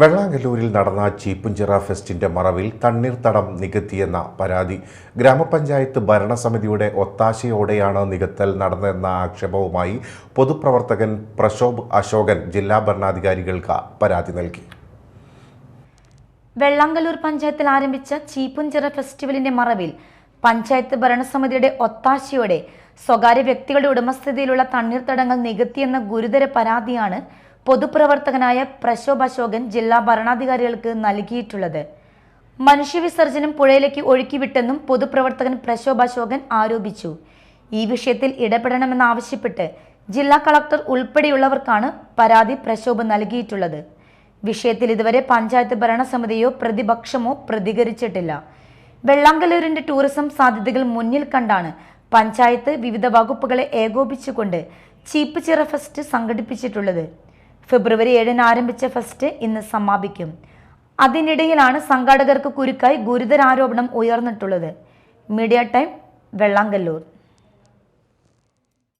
വെള്ളാങ്കല്ലൂരിൽ നടന്ന ചീപ്പുംചിറ ഫെസ്റ്റിന്റെ മറവിൽ തണ്ണീർത്തടം നികത്തിയെന്ന പരാതി. ഗ്രാമപഞ്ചായത്ത് ഭരണസമിതിയുടെ ഒത്താശയോടെയാണ് നികത്തൽ നടന്നതെന്ന ആക്ഷേപവുമായി പൊതുപ്രവർത്തകൻ പ്രശോഭ് അശോകൻ ജില്ലാ ഭരണാധികാരികൾക്ക് പരാതി നൽകി. വെള്ളാങ്കല്ലൂർ പഞ്ചായത്തിൽ ആരംഭിച്ച ചീപ്പുംചിറ ഫെസ്റ്റിവലിന്റെ മറവിൽ പഞ്ചായത്ത് ഭരണസമിതിയുടെ ഒത്താശയോടെ സ്വകാര്യ വ്യക്തികളുടെ ഉടമസ്ഥതയിലുള്ള തണ്ണീർത്തടങ്ങൾ നികത്തിയെന്ന ഗുരുതര പരാതിയാണ് പൊതുപ്രവർത്തകനായ പ്രശോഭ് അശോകൻ ജില്ലാ ഭരണാധികാരികൾക്ക് നൽകിയിട്ടുള്ളത്. മനുഷ്യവിസർജനം പുഴയിലേക്ക് ഒഴുക്കിവിട്ടെന്നും പൊതുപ്രവർത്തകൻ പ്രശോഭ് അശോകൻ ആരോപിച്ചു. ഈ വിഷയത്തിൽ ഇടപെടണമെന്നാവശ്യപ്പെട്ട് ജില്ലാ കളക്ടർ ഉൾപ്പെടെയുള്ളവർക്കാണ് പരാതി പ്രശോഭ് നൽകിയിട്ടുള്ളത്. വിഷയത്തിൽ ഇതുവരെ പഞ്ചായത്ത് ഭരണസമിതിയോ പ്രതിപക്ഷമോ പ്രതികരിച്ചിട്ടില്ല. വെള്ളാങ്കലൂരിന്റെ ടൂറിസം സാധ്യതകൾ മുന്നിൽ കണ്ടാണ് പഞ്ചായത്ത് വിവിധ വകുപ്പുകളെ ഏകോപിച്ചുകൊണ്ട് ചീപ്പ് ചിറ ഫെസ്റ്റ് സംഘടിപ്പിച്ചിട്ടുള്ളത്. ഫെബ്രുവരി ഏഴിന് ആരംഭിച്ച ഫെസ്റ്റ് ഇന്ന് സമാപിക്കും. അതിനിടയിലാണ് സംഘാടകർക്ക് കുരുക്കായി ഗുരുതരാരോപണം ഉയർന്നിട്ടുള്ളത്. Media time Vellangallur.